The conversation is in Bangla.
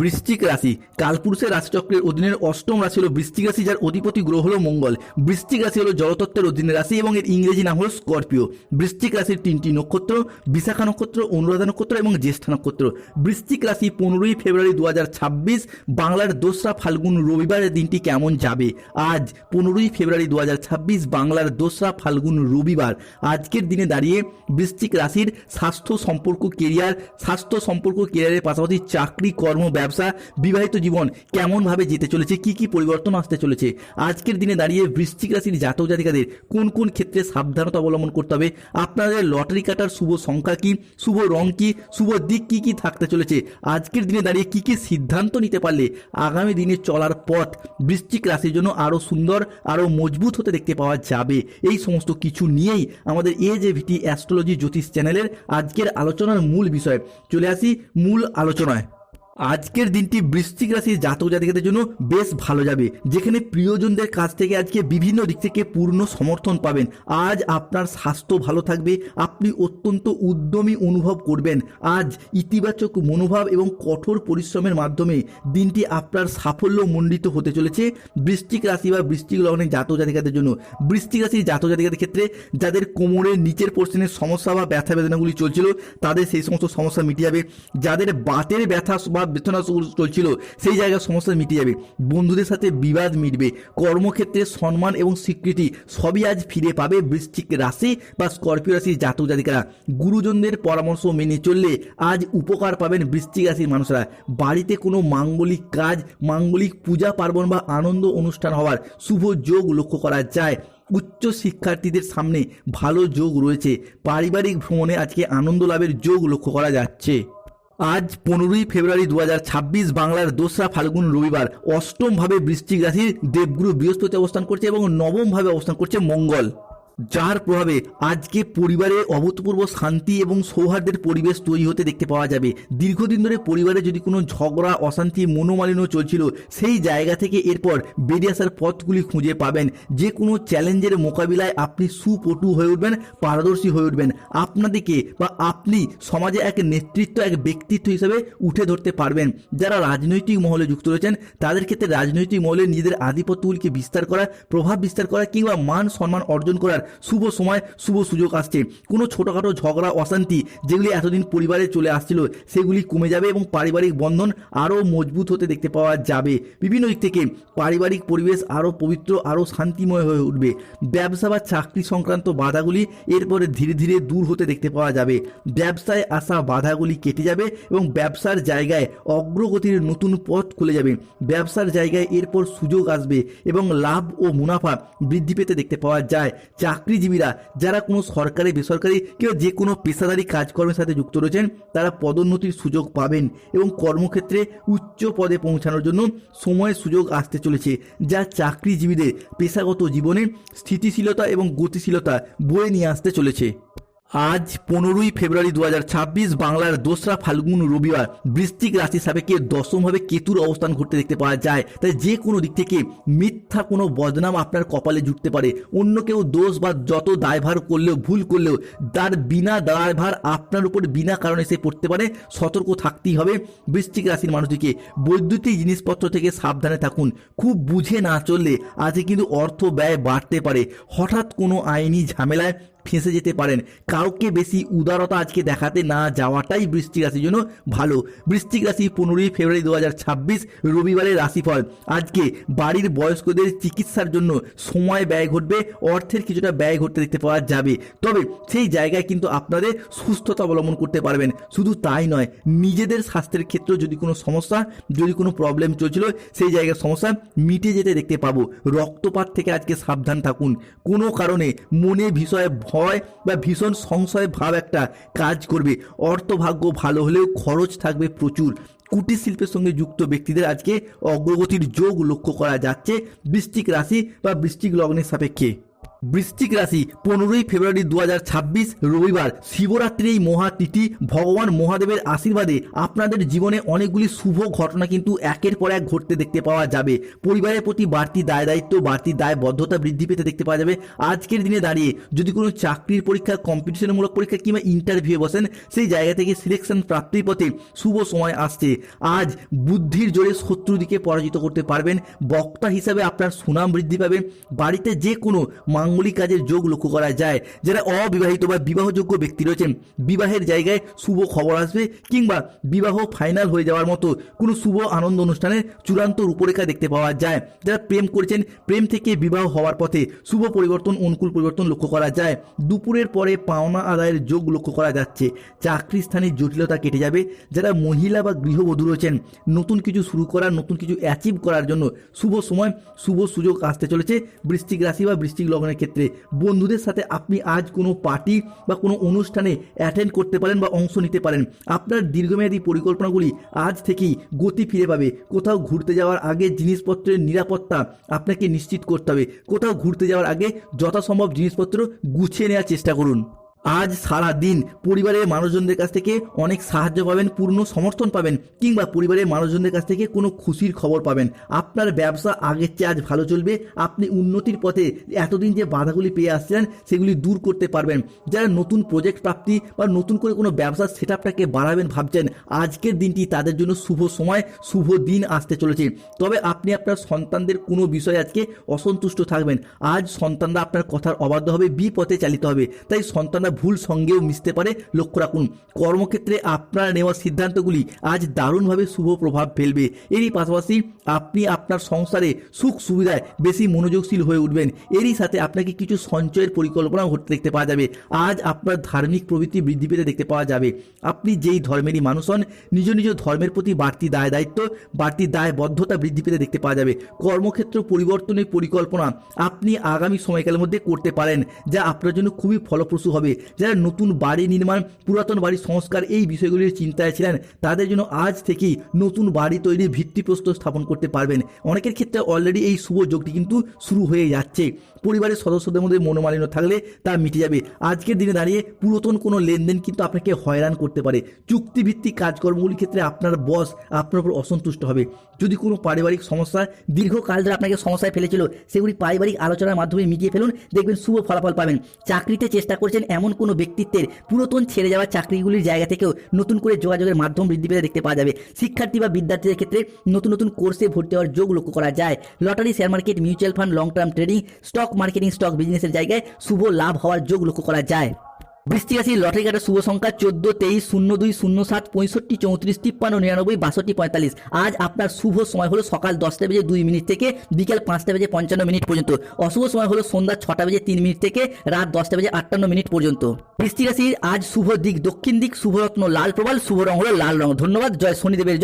বৃশ্চিক রাশি। কালপুরুষের রাশিচক্রের অধীনের অষ্টম রাশি হলো বৃশ্চিক রাশি, যার অধিপতি গ্রহ হলো মঙ্গল। বৃশ্চিক রাশি হলো জলতত্ত্বের অধীনের রাশি এবং এর ইংরেজি নাম হলো স্করপিও। বৃশ্চিক রাশির তিনটি নক্ষত্র, বিশাখা নক্ষত্র, অনুরাধা নক্ষত্র এবং জ্যেষ্ঠা নক্ষত্র। বৃশ্চিক রাশি পনেরোই ফেব্রুয়ারি দু হাজার ছাব্বিশ, বাংলার দোসরা ফাল্গুন রবিবারের দিনটি কেমন যাবে? আজ পনেরোই ফেব্রুয়ারি দু হাজার ছাব্বিশ, বাংলার দোসরা ফাল্গুন রবিবার। আজকের দিনে দাঁড়িয়ে বৃশ্চিক রাশির স্বাস্থ্য সম্পর্ক, কেরিয়ার, স্বাস্থ্য সম্পর্ক, কেরিয়ারের পাশাপাশি চাকরি কর্ম ব্যবসা, বিবাহিত জীবন কেমনভাবে যেতে চলেছে, কি কি পরিবর্তন আসতে চলেছে? আজকের দিনে দাঁড়িয়ে বৃশ্চিক রাশির জাতক জাতিকাদের কোন কোন ক্ষেত্রে সাবধানতা অবলম্বন করতে হবে? আপনাদের লটারি কাটার শুভ সংখ্যা কি? শুভ রং কি? শুভ দিক কি কি থাকতে চলেছে? আজকের দিনে দাঁড়িয়ে কি কি সিদ্ধান্ত নিতে পারলে আগামী দিনে চলার পথ বৃশ্চিক রাশির জন্য আরও সুন্দর আরও মজবুত হতে দেখতে পাওয়া যাবে। এই সমস্ত কিছু নিয়েই আমাদের এ যে ভিটি অ্যাস্ট্রোলজি জ্যোতিষ চ্যানেলের আজকের আলোচনার মূল বিষয়। চলে আসি মূল আলোচনায়। আজকের দিনটি বৃশ্চিক রাশির জাতক জাতিকাদের জন্য বেশ ভালো যাবে, যেখানে প্রিয়জনদের কাছ থেকে আজকে বিভিন্ন দিক থেকে পূর্ণ সমর্থন পাবেন। আজ আপনার স্বাস্থ্য ভালো থাকবে, আপনি অত্যন্ত উদ্যমী অনুভব করবেন। আজ ইতিবাচক মনোভাব এবং কঠোর পরিশ্রমের মাধ্যমে দিনটি আপনার সাফল্য মণ্ডিত হতে চলেছে বৃষ্টিক রাশি বা বৃশ্চিক লগ্নের জাতক জাতিকাদের জন্য। বৃশ্চিক রাশির জাতক জাতিকাদের ক্ষেত্রে যাদের কোমরের নিচের পোর্শনের সমস্যা বা ব্যথা বেদনাগুলি চলছিল, তাদের সেই সমস্ত সমস্যা মিটে যাবে। যাদের বাতের ব্যথা বা বেদনা চলছিল, সেই জায়গার সমস্যা মিটে যাবে। বন্ধুদের সাথে বিবাদ মিটবে, কর্মক্ষেত্রে সম্মান এবং স্বীকৃতি সবই আজ ফিরে পাবে বৃশ্চিক রাশি বা স্করপিও রাশির জাতক জাতিকারা। গুরুজনদের পরামর্শ মেনে চললে আজ উপকার পাবেন বৃশ্চিক রাশির মানুষরা। বাড়িতে কোনো মাঙ্গলিক কাজ, মাঙ্গলিক পূজা, পার্বণ বা আনন্দ অনুষ্ঠান হওয়ার শুভ যোগ লক্ষ্য করা যায়। উচ্চ শিক্ষার্থীদের সামনে ভালো যোগ রয়েছে। পারিবারিক ভ্রমণে আজকে আনন্দ লাভের যোগ লক্ষ্য করা যাচ্ছে। আজ পনেরোই ফেব্রুয়ারি দু হাজার ছাব্বিশ বাংলার দোসরা ফাল্গুন রবিবার অষ্টমভাবে বৃষ্টিক রাশির দেবগুরু বৃহস্পতি অবস্থান করছে এবং নবমভাবে অবস্থান করছে মঙ্গল। যার প্রভাবে আজকে পরিবারে অভূতপূর্ব শান্তি এবং সৌহার্দ্যের পরিবেশ তৈরি হতে দেখতে পাওয়া যাবে। দীর্ঘদিন ধরে পরিবারে যদি কোনো ঝগড়া, অশান্তি, মনোমালিন্য চলছিল, সেই জায়গা থেকে এরপর বেরিয়ে আসার পথগুলি খুঁজে পাবেন। যে কোনো চ্যালেঞ্জের মোকাবিলায় আপনি সুপটু হয়ে উঠবেন, পারদর্শী হয়ে উঠবেন। আপনাদেরকে বা আপনি সমাজে এক নেতৃত্ব, এক ব্যক্তিত্ব হিসেবে উঠে ধরতে পারবেন। যারা রাজনৈতিক মহলে যুক্ত রয়েছেন, তাদের ক্ষেত্রে রাজনৈতিক মহলে নিজেদের আধিপত্যগুলিকে বিস্তার করা, প্রভাব বিস্তার করা কিংবা মান সম্মান অর্জন করার শুভ সময়, শুভ সুযোগ আসছে। কোনো ছোটোখাটো ঝগড়া, অশান্তি যেগুলি এতদিন পরিবারে চলে আসছিল, সেগুলি কমে যাবে এবং পারিবারিক বন্ধন আরও মজবুত হতে দেখতে পাওয়া যাবে। বিভিন্ন দিক থেকে পারিবারিক পরিবেশ আরও পবিত্র, আরও শান্তিময় হয়ে উঠবে। ব্যবসা বা চাকরি সংক্রান্ত বাধাগুলি এরপরে ধীরে ধীরে দূর হতে দেখতে পাওয়া যাবে। ব্যবসায় আসা বাধাগুলি কেটে যাবে এবং ব্যবসার জায়গায় অগ্রগতির নতুন পথ খুলে যাবে। ব্যবসার জায়গায় এরপর সুযোগ আসবে এবং লাভ ও মুনাফা বৃদ্ধি পেতে দেখতে পাওয়া যায়। চাকরিজীবীরা, যারা কোনো সরকারি, বেসরকারি কিংবা যে কোনো পেশাদারি কাজকর্মের সাথে যুক্ত রয়েছেন, তারা পদোন্নতির সুযোগ পাবেন এবং কর্মক্ষেত্রে উচ্চ পদে পৌঁছানোর জন্য সময়ের সুযোগ আসতে চলেছে, যা চাকরিজীবীদের পেশাগত জীবনে স্থিতিশীলতা এবং গতিশীলতা বয়ে নিয়ে আসতে চলেছে। আজ পনেরোই ফেব্রুয়ারি দু হাজার ছাব্বিশ বাংলার দোসরা ফাল্গুন রবিবার বৃশ্চিক রাশি সাপেক্ষে দশমভাবে কেতুর অবস্থান ঘটতে দেখতে পাওয়া যায়। তাই যে কোনো দিক থেকে মিথ্যা কোনো বদনাম আপনার কপালে জুটতে পারে। অন্য কেউ দোষ বা যত দায়ভার করলেও, ভুল করলেও তার বিনা দায়ভার আপনার উপর বিনা কারণে সে পড়তে পারে। সতর্ক থাকতেই হবে বৃষ্টিক রাশির মানুষটিকে। বৈদ্যুতিক জিনিসপত্র থেকে সাবধানে থাকুন। খুব বুঝে না চললে আজকে কিন্তু অর্থ ব্যয় বাড়তে পারে। হঠাৎ কোনো আইনি ঝামেলায় ফেঁসে যেতে পারেন। কাউকে বেশি উদারতা আজকে দেখাতে না যাওয়াটাই বৃশ্চিক রাশির জন্য ভালো। বৃশ্চিক রাশি পনেরোই ফেব্রুয়ারি দু হাজার ছাব্বিশ, রবিবারের রাশিফল। আজকে বাড়ির বয়স্কদের চিকিৎসার জন্য সময় ব্যয় ঘটবে, অর্থের কিছুটা ব্যয় ঘটতে দেখতে পাওয়া যাবে। তবে সেই জায়গায় কিন্তু আপনাদের সুস্থতা অবলম্বন করতে পারবেন। শুধু তাই নয়, নিজেদের স্বাস্থ্যের ক্ষেত্রেও যদি কোনো সমস্যা, যদি কোনো প্রবলেম চলছিল, সেই জায়গার সমস্যা মিটে যেতে দেখতে পাবো। রক্তপাত থেকে আজকে সাবধান থাকুন। কোনো কারণে মনে বিষয়ে ভয় বা ভীষণ সংশয় ভাব একটা কাজ করবে। অর্থভাগ্য ভালো হলেও খরচ থাকবে প্রচুর। কুটির শিল্পের সঙ্গে যুক্ত ব্যক্তিদের আজকে অগ্রগতির যোগ লক্ষ্য করা যাচ্ছে। বৃষ্টিক রাশি বা বৃষ্টিক লগ্নের সাপেক্ষে। বৃশ্চিক রাশি পনেরোই ফেব্রুয়ারি দু হাজার ছাব্বিশ রবিবার শিবরাত্রির এই মহাতিথি ভগবান মহাদেবের আশীর্বাদে আপনাদের জীবনে অনেকগুলি শুভ ঘটনা কিন্তু একের পর এক ঘটতে দেখতে পাওয়া যাবে। পরিবারের প্রতি বাড়তি দায় দায়িত্ব, বাড়তি দায়বদ্ধতা বৃদ্ধি পেতে দেখতে পাওয়া যাবে। আজকের দিনে দাঁড়িয়ে যদি কোনো চাকরির পরীক্ষা কম্পিটিশনমূলক পরীক্ষা কিংবা ইন্টারভিউ বসেন, সেই জায়গা থেকে সিলেকশন প্রাপ্তির পথে শুভ সময় আসছে। আজ বুদ্ধির জোরে শত্রুদিকে পরাজিত করতে পারবেন। বক্তা হিসাবে আপনার সুনাম বৃদ্ধি পাবে। বাড়িতে যে কোনো মাঙ্গলিক কাজের যোগ লক্ষ্য করা যায়। যারা অবিবাহিত বা বিবাহযোগ্য ব্যক্তি রয়েছেন, বিবাহের জায়গায় শুভ খবর আসবে কিংবা বিবাহ ফাইনাল হয়ে যাওয়ার মতো কোনো শুভ আনন্দ অনুষ্ঠানের চূড়ান্ত রূপরেখা দেখতে পাওয়া যায়। যারা প্রেম করেছেন, প্রেম থেকে বিবাহ হওয়ার পথে শুভ পরিবর্তন, অনুকূল পরিবর্তন লক্ষ্য করা যায়। দুপুরের পরে পাওনা আদায়ের যোগ লক্ষ্য করা যাচ্ছে। চাকরি স্থানের জটিলতা কেটে যাবে। যারা মহিলা বা গৃহবধূ রয়েছেন, নতুন কিছু শুরু করার নতুন কিছু অ্যাচিভ করার জন্য শুভ সময়, শুভ সুযোগ আসতে চলেছে। বৃশ্চিক রাশি বা বৃশ্চিক লগ্নের ক্ষেত্রে বন্ধুদের সাথে আপনি আজ কোনো পার্টি বা কোনো অনুষ্ঠানে অ্যাটেন্ড করতে পারেন বা অংশ নিতে পারেন। আপনার দীর্ঘমেয়াদী পরিকল্পনাগুলি আজ থেকেই গতি ফিরে পাবে। কোথাও ঘুরতে যাওয়ার আগে জিনিসপত্রের নিরাপত্তা আপনাকে নিশ্চিত করতে হবে। কোথাও ঘুরতে যাওয়ার আগে যথাসম্ভব জিনিসপত্র গুছিয়ে নেওয়ার চেষ্টা করুন। আজ সারা দিন পরিবারের মানুষজনদের কাছ থেকে অনেক সাহায্য পাবেন, পূর্ণ সমর্থন পাবেন, কিংবা পরিবারের মানুষজনদের কাছ থেকে কোনো খুশির খবর পাবেন। আপনার ব্যবসা আগের চেয়ে আজ ভালো চলবে। আপনি উন্নতির পথে এতদিন যে বাধাগুলি পেয়ে আসছিলেন, সেগুলি দূর করতে পারবেন। যারা নতুন প্রজেক্ট প্রাপ্তি বা নতুন করে কোনো ব্যবসার সেট আপটাকে বাড়াবেন ভাবছেন, আজকের দিনটি তাদের জন্য শুভ সময়, শুভ দিন আসতে চলেছে। তবে আপনি আপনার সন্তানদের কোনো বিষয়ে আজকে অসন্তুষ্ট থাকবেন। আজ সন্তানরা আপনার কথার অবাধ্য হবে, বিপথে চালিত হবে। তাই সন্তানরা ভুল সঙ্গেও মিশতে পারে, লক্ষ্য রাখুন। কর্মক্ষেত্রে আপনার নেওয়া সিদ্ধান্তগুলি আজ দারুণভাবে শুভ প্রভাব ফেলবে। এরই পাশাপাশি আপনি আপনার সংসারে সুখ সুবিধায় বেশি মনোযোগশীল হয়ে উঠবেন। এরই সাথে আপনাকে কিছু সঞ্চয়ের পরিকল্পনাও ঘটতে দেখতে পাওয়া যাবে। আজ আপনার ধার্মিক প্রবৃত্তি বৃদ্ধি পেতে দেখতে পাওয়া যাবে। আপনি যেই ধর্মেরই মানুষ হন, নিজ নিজ ধর্মের প্রতি বাড়তি দায় দায়িত্ব, বাড়তি দায়বদ্ধতা বৃদ্ধি পেতে দেখতে পাওয়া যাবে। কর্মক্ষেত্র পরিবর্তনের পরিকল্পনা আপনি আগামী সময়কালের মধ্যে করতে পারেন, যা আপনার জন্য খুবই ফলপ্রসূ হবে। যারা নতুন বাড়ি নির্মাণ, পুরাতন বাড়ি সংস্কার এই বিষয়গুলির চিন্তায় ছিলেন, তাদের জন্য আজ থেকেই নতুন বাড়ি তৈরির ভিত্তিপ্রস্তর স্থাপন করতে পারবেন। অনেকের ক্ষেত্রে অলরেডি এই শুভ যোগটি কিন্তু শুরু হয়ে যাচ্ছে। পরিবারের সদস্যদের মধ্যে মনোমালিন্য থাকলে তা মিটে যাবে। আজকের দিনে দাঁড়িয়ে পুরাতন কোনো লেনদেন কিন্তু আপনাকে হয়রান করতে পারে। চুক্তিভিত্তিক কাজকর্মগুলির ক্ষেত্রে আপনার বস আপনার উপর অসন্তুষ্ট হবে। যদি কোনো পারিবারিক সমস্যা দীর্ঘকাল ধরে আপনাকে সমস্যায় ফেলেছিল, সেগুলি পারিবারিক আলোচনার মাধ্যমে মিটিয়ে ফেলুন, দেখবেন শুভ ফলাফল পাবেন। চাকরিতে চেষ্টা করছেন এমন কোনো ব্যক্তিত্বের পুরাতন ছেড়ে যাওয়া চাকরিগুলির জায়গা থেকেও নতুন করে যোগাযোগের মাধ্যম বৃদ্ধি পেতে দেখতে পাওয়া যাবে। শিক্ষার্থী বা বিদ্যার্থীদের ক্ষেত্রে নতুন নতুন কোর্সে ভর্তি হওয়ার যোগ লক্ষ্য করা যায়। Lottery share market mutual fund long term trading stock marketing stock বিজনেসের জায়গায় শুভ লাভ হওয়ার যোগ লক্ষ্য করা যায়। বৃষ্টি রাশি, লটারি কাটার শুভ সংখ্যা চোদ্দ, তেইশ, শূন্য দুই, শূন্য সাত, পঁয়ষট্টি, চৌত্রিশ, তিপ্পান্ন, নিরানব্বই, বাষট্টি, পঁয়তাল্লিশ। আজ আপনার শুভ সময় হলো সকাল দশটা বেজে দুই মিনিট থেকে বিকেল পাঁচটা বেজে পঞ্চান্ন মিনিট পর্যন্ত। অশুভ সময় হলো সন্ধ্যা ছটা বেজে তিন মিনিট থেকে রাত দশটা বেজে আটান্ন মিনিট পর্যন্ত। বৃষ্টি রাশির আজ শুভ দিক, দক্ষিণ দিক শুভরত্ন লাল প্রবাল, শুভ রং হলো লাল রং। ধন্যবাদ, জয় শনিদেবের জয়।